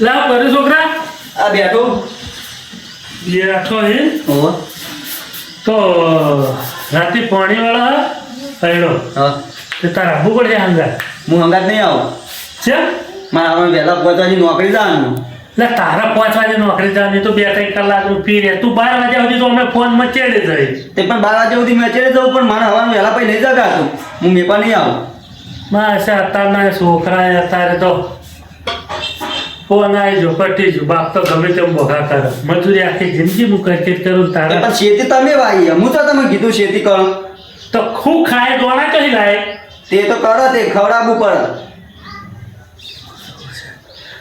લાવ કરે છોકરા? આ બેઠો. બેઠો હે? ઓ તો રાતે પાણી વાળા પૈડો હા. તે તારા આબુ પડશે હંગા હું હંગાત નહીં આવું. છે? મારે આવા વહેલા પહોંચવાની નોકરી જવાનું. એટલે તારા પાંચ વાગે નોકરી જવાની તો બે ત્રણ કલાકનું ફી રે. તું બાર વાગ્યા સુધી તો અમે ફોનમાં ચેડે જાય તે પણ બાર વાગ્યા સુધી મેં ચેડે જવું પણ મારે હવાનું વહેલા પછી નહીં જગાતું હું મેપા નહીં આવું. માસે અત્યારના છોકરા અત્યારે તો ફોન આવી જો બાપ તો ગમે તેમ બોગા કરે. મજૂરી આખી જિંદગી હું કરતી જ કરું તારા પણ શેતી તમે વાવી હું તો તમે કીધું શેતી કરો. તો ખૂબ ખાય દોણા કહી લાય? તે તો કરો તે ખવડાવવું પડે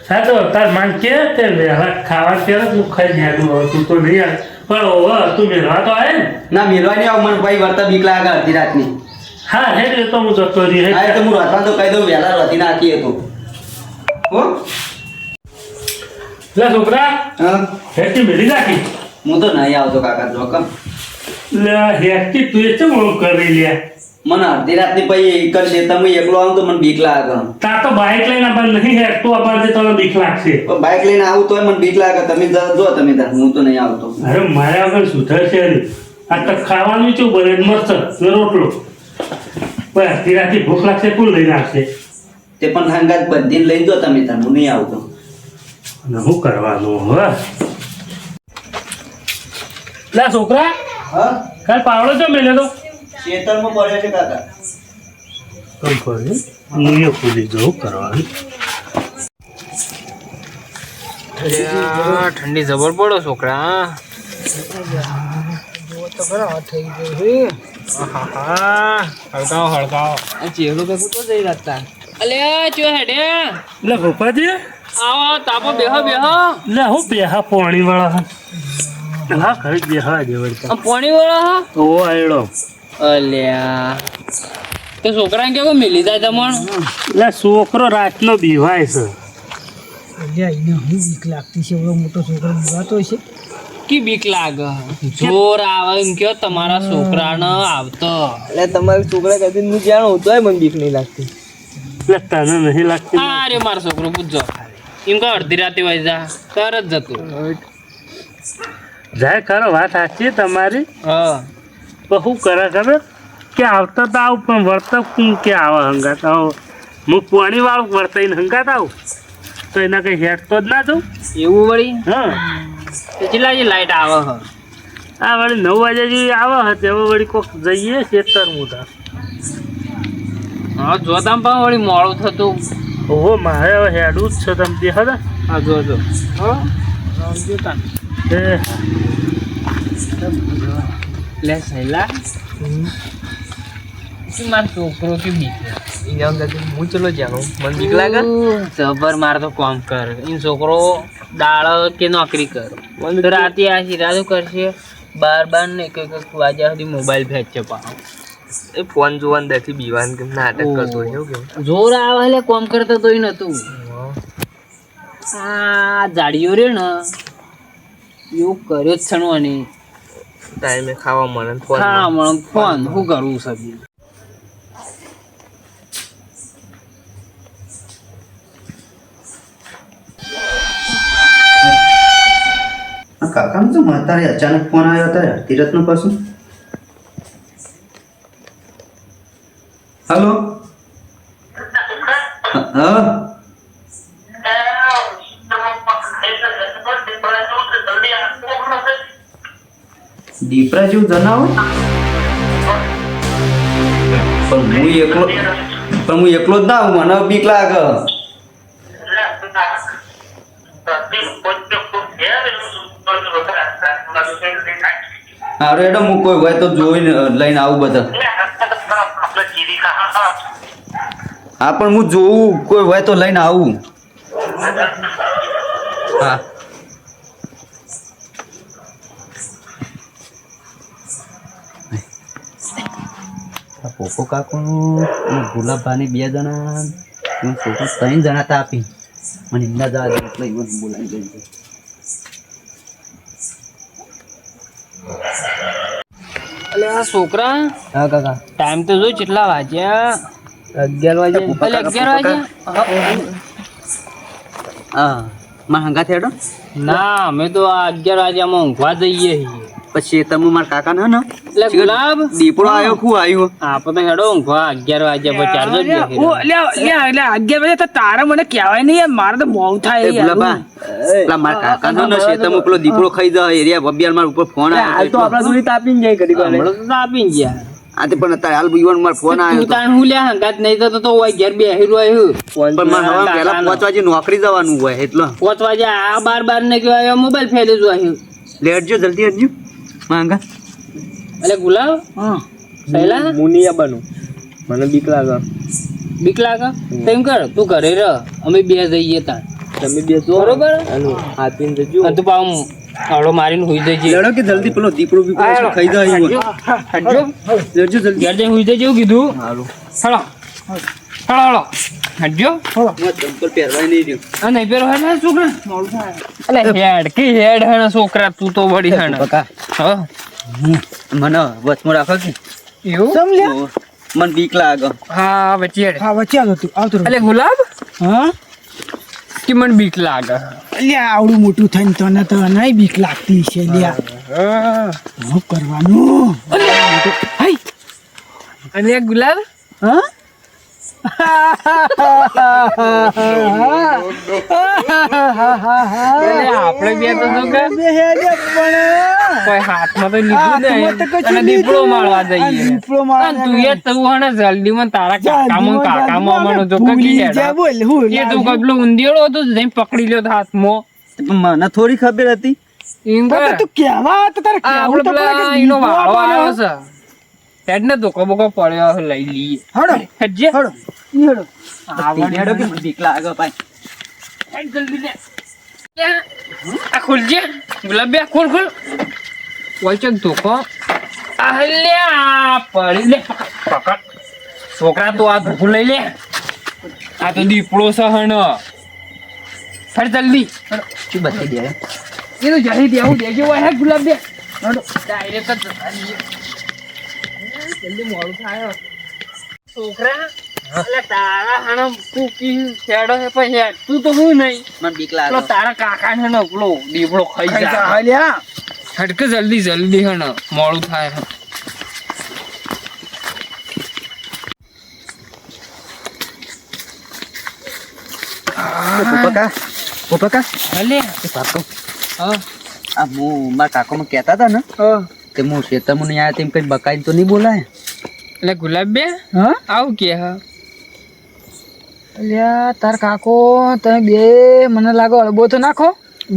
હા તો તાર માન કે તે વહેલા ખાવા કે હું ખાઈ જાગું હવે તું તો નહીં પણ ઓવે તું મેળવા તો આવે ને. નહીં આવું મને ભાઈ વર્તા બીક લાગે અડધી રાતની. હા હે તો હું જતો રહી હા તો હું રોતમાં તો કહી દઉં વહેલા રતી નાખીએ તો. હો? લે છોકરા. હેટી મેળી નાખી. હું તો નહીં આવતો કાકા જોકમ લે હેટી તું એ ચમ કરી લે? મને અડધી રાતની પછી કરશે તમે એકલો આવું તો મને બીક લાગે. તા તો બાઇક લઈને આપણે નહીં હેઠતું આપણને તને બીક લાગશે. પણ બાઇક લઈને આવું તોય મને બીક લાગે. તમે જો તમે હું તો નહીં આવતો. અરે મારા વગર સુધરશે આ તો ખાવાનું ચું બને મસ્ત. રોટલો. પણ અડધી રાતે ભૂખ લાગશે કોણ લઈને આવશે? તે પણ હંગાત બધી લઈ દો તમે તાર. હું નહીં આવતો. અને શું કરવાનું હવે લે છોકરા. હા? કાલ પાવડો જો મેલે તો ખેતરમાં પડ્યો છે કાકા. ખુલી જવું કરવાનું. ઠંડી જબર પડો છોકરા. આહાહા. હળગાવો હળગાવો ચેહરો તો તો જઈ રાખતા અલ્યા ચો હેડે? એટલે ભોપાજી આવો તાપો બેહો બેહો. લે હું બેહા પાણી વાળા હા ખરી બેહા જે વળતા આ પાણી વાળા ઓ આયડો. અલ્યા. તો છોકરાને કેવો મિલી જાય તમણ? લે છોકરો રાતનો બીવાય છે. કી બીક લાગે? જોર આવે એમ કયો તમારા છોકરાને આવતો. એટલે તમારા છોકરા કદી હું જાણું તોય મને બીક નહીં લાગતી. લગતા તને નહીં લાગતી. અરે મારો છોકરો પૂછજો. એમ કહો અડધી રાતે વહી જા. તરત જતું. જાય ખરો વાત સાચી તમારી. હા. બહુ કરે ખબર? કે આવતા તો આવું પણ વર્તક કે આવે હંગાત આવો? હું પાણી વાળું વર્તાઈને હંગાત આવું? તો એના કઈ હેઠતો જ ના થવું એવું વળી? હા. કેટલા જે લાઈટ આવે હ? આ વળી નવ વાગે જેવી આવે હતી હવે વળી કોક જઈએ ખેતર મુદા હા જોતા પણ વળી મોડું થતું. ઓહો મારે હવે હેડું જ છે તમે દેખો ને હા જો જો. હા? લે સહેલા મારો છોકરો કે હું ચલો જાણું મને બીક લાગે. જબર માર તો કામ કર. એ છોકરો દાળ કે નોકરી કર. રાતે આ શિરાજો કરશે. બાર બાર ને એક એક વાગ્યા સુધી મોબાઈલ ફેંચે પાછો. એ ફોન જોવાન દેખી બીવાન કેમ નાટક કરતો હોય એવું કેવું જોર આવે એટલે કોમ કરતો તોય નતું. આ જાડીઓ રે ને એવું કર્યો જ છે ને ટાઈમે ખાવા મળે ફોન ખાવા મળે ફોન. શું કરવું સબી કાકા તો મને તારે અચાનક ફોન આવ્યો તારે તીરથનો પાછું હલો હા દીપરા જેવું જનાવો પણ હું એકલો પણ હું એકલો જ ના મને બીક લાગે. હારું એડો મૂકો હોય તો જોઈને લઈને આવું બધા. હા પણ હું જોઉં કોઈ હોય તો લઈને આવું. હા. પોપો કાકો ગુલાબભાની બે જણા હું છોકરો ત્રણ જણા તા આપી. મને એમના જવા દે એટલે ઈવન બોલાવી દઈ આ છોકરા હા કાકા. ટાઈમ તો જો કેટલા વાગ્યા? અગિયાર વાગે? એટલે અગિયાર વાગ્યા હા મારા હંગાથ હેડો. ના અમે તો આ અગિયાર વાગ્યામાં ઊંઘવા જઈએ પછી તમે મારા કાકા ને ને? એટલે ગુલાબ? દીપડો આવ્યો ખું આવ્યો આપણે તો હેડો ઊંઘવા. અગિયાર જ એટલે વાગે તો મને કહેવાય નહીં મારે તો બહુ થાય ગુલાબા પેલા મારા કાકા નો ને પેલો દીપડો ખાઈ જાય એરિયા બબિયાર મારા ઉપર ફોન આવ્યો તો આપીને ગયા. આ તે પણ અત્યારે હાલ યુવાન માર ફોન આવ્યો. તાણ હું લ્યા હંગાત નહીં તો તો ઓય ઘેર બેહી રહ્યો પણ માર હવા પહેલા પાંચ વાગે નોકરી જવાનું હોય એટલે. પાંચ વાગે આ બાર બાર ને કહેવાય મોબાઈલ ફેલે જો આવ્યું લેટજો જલ્દી હટજો. માંગા. એટલે ગુલાબ હા. પહેલા મુનિયા બનું. મને બીક લાગે. બીક લાગે? તેમ કર તું ઘરે રહ અમે બે જઈએ ત્યાં તમે બેસો. બરોબર? હાથીને જજો. તું પાછું આવડો મારીને હુઈ દેજે લડો કે જલ્દી પેલો દીપડો બીપડો ખાઈ જાય એવું. હટજો લેટજો જલ્દી. ઘેર જઈને હુઈ દેજે એવું કીધું. હાલો. હાલો હળો હટજો હું ચંપલ પહેરવાય નહીં રહ્યો. આ નહીં હેડ ને છોકરા? અલે હેડ કે હેડ હે છોકરા તું તો વળી હે ને. બકા હા? મને વચમાં રાખો કે? એવું? સમ લ્યા? મને બીક લાગે. હા વચ્ચે હા વચ્ચે આવતો તું. આવતો અલે ગુલાબ? હા? કે મને બીક લાગે? લ્યા આવડું મોટું થઈને તને તો નહીં બીક લાગતી છે લ્યા શું કરવાનું? અને ગુલાબ? હા? આપણે બે તો શું કર બે હેડે પણ કોઈ હાથમાં તો લીધું નહીં. અને દીપડો મારવા જઈએ. દીપડો મારવા તું એ તું હણે જલ્દી માં તારા કાકામાં કાકામાં જો એ તું કબલો હતો જઈને પકડી લ્યો તો હાથમાં. મને થોડી ખબર હતી. તું કેવા તો તારે? કેવું તો પડે કે દીપડો વાળો આપણને- આવ્યો છે હેડ ને ધોકો બોકો પડ્યો લઈ લઈએ. હડો. હેડજે. હડો. ઈ હળો હેડો કે મને બીક લાગે ભાઈ. હેડ જલ્દી લે. આ ખોલજે. ગુલાબ બે ખોલ ખોલ. ઓય ચક ધોકો. આ આ પડી લે. પકડ. છોકરા તો આ ધોકો લઈ લે. આ તો દીપડો સહન ફર જલ્દી. શું બતાવી દે? એ તો જલ્દી દેવું દેજો હે ગુલાબ બે. ડાયરેક્ટ જ. જલ્દી મોડું થાય છોકરા એટલે તારા હાણે કૂકી હેડો હે પણ હેડ તું તો હું નહીં. મને બીક લાગે. તારા કાકા ને પેલો દીપડો ખાઈ જા, હટકે જલ્દી જલ્દી હે મોડું થાય હે. પપ્પા પપ્પા હલે પાપો હા. આ હું મારા કાકામાં કહેતા હતા ને કે હું શેતરમાં નહીં આવ્યા તેમ કઈ બકાઈ તો નહીં બોલાય? એટલે ગુલાબ બે હા? આવું કે હા. અલ્યા તાર કાકો તમે બે મને લાગો અળબો તો નાખો.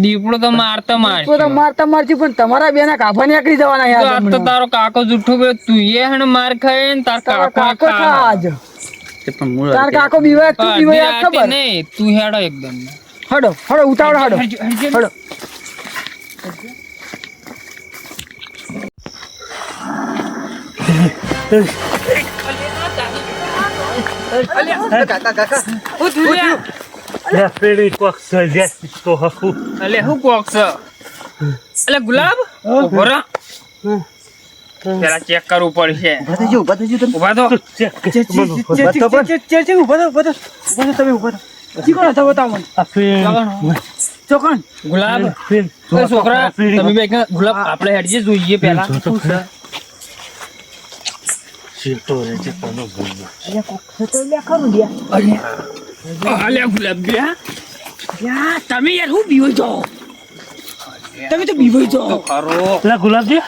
દીપડો તો મારતા માર તો મારતા મારતી પણ તમારા બેના કાફા નીકળી જવાના યાર તો તારો કાકો જુઠ્ઠો બોલે તું એ હણ માર ખાય ને તાર કાકો કાકો આજ તે તાર કાકો બીવા તું બીવા ખબર? નહીં તું હેડો એકદમ. હડો હડો ઉતાવળ હડો. હડો. ગુલાબ ચેક કરવું પડશે ઊભા થજો ઊભા ગુલાબ છોકરા ગુલાબ આપણે હેડીએ જોઈએ પેલા સીટો રે છે તનો ભૂલ્યો અલ્યા કોક સીટો લે કરું દે અલ્યા અલ્યા ગુલાબ બે યા તમે યાર હું બીવો જો તમે તો બીવો જો ખરો લા ગુલાબ દે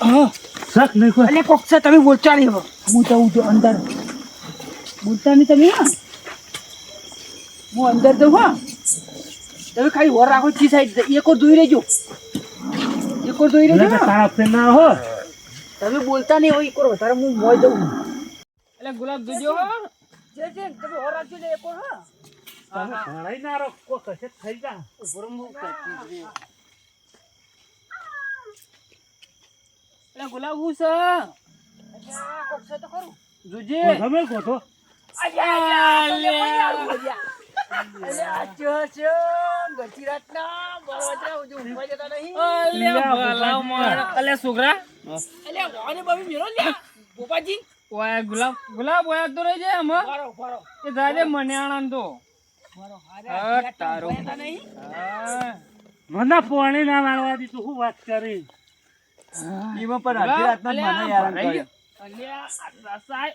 હા સક નહીં કોઈ અલ્યા કોક છે તમે બોલતા નહીં હું તો હું અંદર બોલતા નહીં તમે હું અંદર તો હા તમે ખાલી ઓર રાખો ચી સાઈડ એક ઓર જોઈ લેજો એક ઓર જોઈ લેજો તારા ફ્રેન્ડ ના હોય તમે બોલતા નહીં હોય કરો. તારે હું મોય દઉં. એટલે ગુલાબ જોજો જે જે તમે ઓર રાખજો ને એકો હા. તમે ભણાઈ ના રો થઈ જા. ગરમ હું કરતી એટલે ગુલાબ છે ગુલાબ ગુલાબ ઓયા તો. રહી. જાય આમાં એ દાદે મને આણંદ તો મને પોણી ના મારવા દી શું વાત કરી? એમાં પણ અડધી રાતના મને યાર અલ્યા સાહેબ.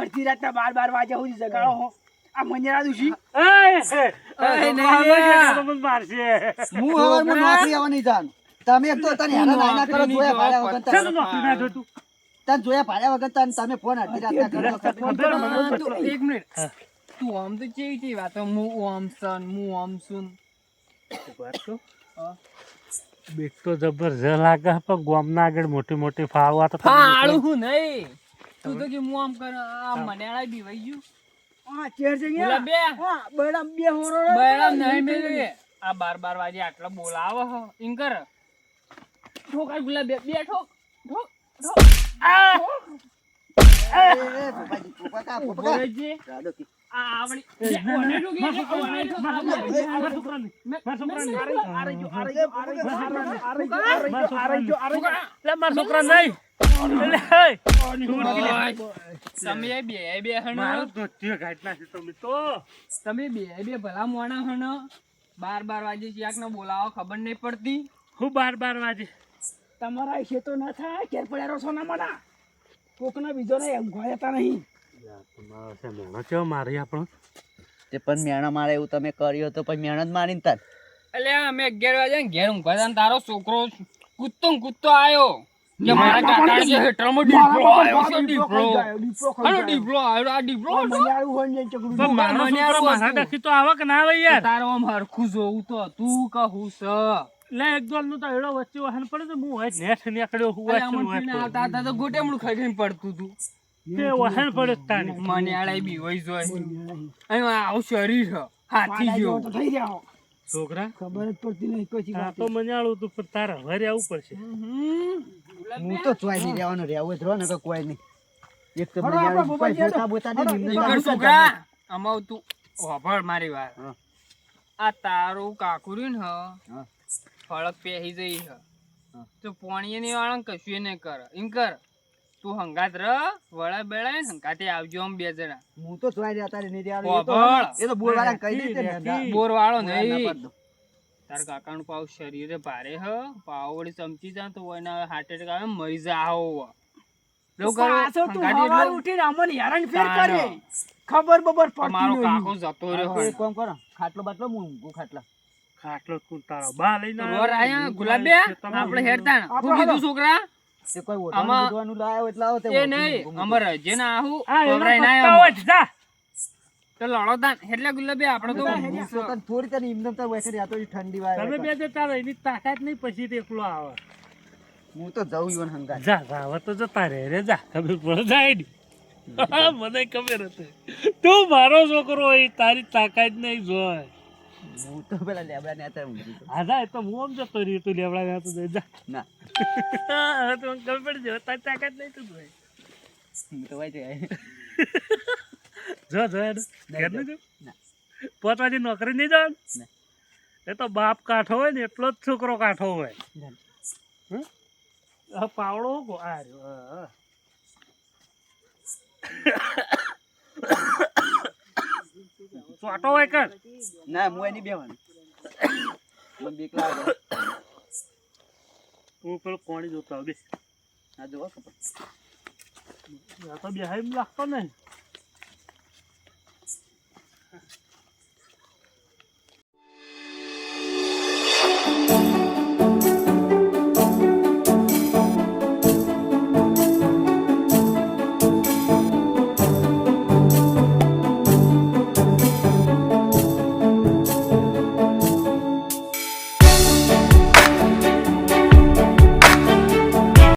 અડધી રાતના બાર બાર વાગ્યા સુધી જગાડો હો. આ મંજરા મારશે? હું નોકરી નહીં તમે તો તને હેરાન કરો, જોયા ભાડ્યા વગર તને. નોકરી ના જોતું. તને જોયા ભાડ્યા વગર તને તમે ફોન અડધી રાતના કરો. એક મિનિટ. તું આમ તો કેવી કેવી વાતો હું આમ સન હું આમ સુન. વાત તો હા. બીક તો જબરજસ્ત લાગે પણ ગોમના આગળ મોટી મોટી ફાળવા તો ફાળું હું નહીં. તું તો કે હું આમ કર આ મનેળા બીવાઈ ગયું. હા ચેર છે બોલા બે. હા બડા બે હોરો બરાબર નહીં મેલે આ બાર બાર વાગે આટલો બોલાવો હો. ઇન કર. ઠોકા ગુલા બે બે ઠોક ઠોક ઠોક આ. એ, એ, ભોપાજી, ભોપા કા, કા. તમે બે બે ભલા મોડા હણ. બાર બાર વાગે ક્યાંક ને બોલાવો ખબર નહીં પડતી. હું બાર બાર વાગે. તમારા ખેતો તો ના થાય કેર પડ્યા છો ના મણા કોક ના બીજો ને એમ ગોયતા નહીં. મોણો. કેવો મારી આપણો? તે પણ મેણા મારે એવું તમે કર્યું તો પછી મેણ જ મારીને તાર. એટલે અમે અગિયાર વાગે ઘેર ઊંઘવા હતા તારો છોકરો કૂદતો કૂદતો આવ્યો કે મારા કાકા કે હેઠળમાં ડીપલો આવ્યો છે ડીપલો અરે ડીપલો આવ્યો આ ડીપલો હતો. મનિયાળું હોય ને ચકડું પણ મારો છોકરો મારા ડખી તો આવે કે ના આવે યાર? તારો આમ હરખું જોવું તો તું કહું સ. લે એક દોલનું તો એડો વચ્ચે વાહન પડે તો હું હોય. નેઠ નીકળ્યો હું આવતા તો ખાઈ ખાઈને પડતું તું. તે વાહન પડે તાણી મને આળાઈ બી હોય જોય અહીં આવું શરીર છે. હાથી પાડા તો થઈ રહ્યા છોકરા? ખબર જ પડતી નહીં કોઈ આ તો મને આળું તું પણ તારા ઘરે આવવું પડશે. હું તો ચોય નહીં રહેવાનું રહેવું જ રહો ને તો કોઈ નહીં. એક તો હળો, આપણે મેં કોઈ ભોપાજી જોતા બોતા નહીં, નિંદા નીકળ ચાલુ જ છોકરા આમાં તું હોભળ મારી વાત. આ તારું કાકુરી ને હા. ફળક પહેરી જઈ હ. તો પોણીએ નહીં વાળા કશું ને કર. એમ કર. તું હંગાત ર વળા બેળા હંગાતે આવજો આમ બે જણા. હું તો સોય રહ્યા તારે નહીં આવે એ તો બોર વાળા કહી દે બોર વાળો નહીં. તાર કાકા નું પાવ શરીર ભારે હ. પાવ વળી ચમચી જા તો એના હાર્ટ એટેક આવે મરી જાઓ ખબર બબર મારો કાકો ખાટલો બાટલો છોકરા? તે કોઈ ઓઢવાનું લાયો એટલે આવો તે એ નહીં. જેને આહું જ, તો લડો એટલે આપણે તો તો થોડી તને તો બેસી ઠંડી વાય તમે બે જતા રહો એની તાકાત નહીં પછી તે એકલો આવે. હું તો જાઉં ઈવન હંગાત. જા જા હવે તો જતા રહે રે જા. ખબર પડે જાય ની. મને ખબર હતી. તું મારો છોકરો હોય તારી તાકાત નહીં જોય હું તો પેલા લેબડા ને ગયો. હા જા એ તો હું આમ જતો રહ્યો તું લેવડા ગયા તું જા. ના. તો ખબર પડી જાય તારી તાકાત નહીં તું હું તો વાય જાય જો જો હેડ. ઘેર નહીં જો ના. વાગે નોકરી નહીં જવાનું? એ તો બાપ કાઠો હોય ને એટલો જ છોકરો કાઠો હોય. ના. પાવડો આ રહ્યો, ચોટો હોય કર. ના હું એની બેવાનું મને બીક લાગે. હું પેલો પાણી જોતો આવ આ જોવા ખબર. આ તો બે લાગતો નહીં.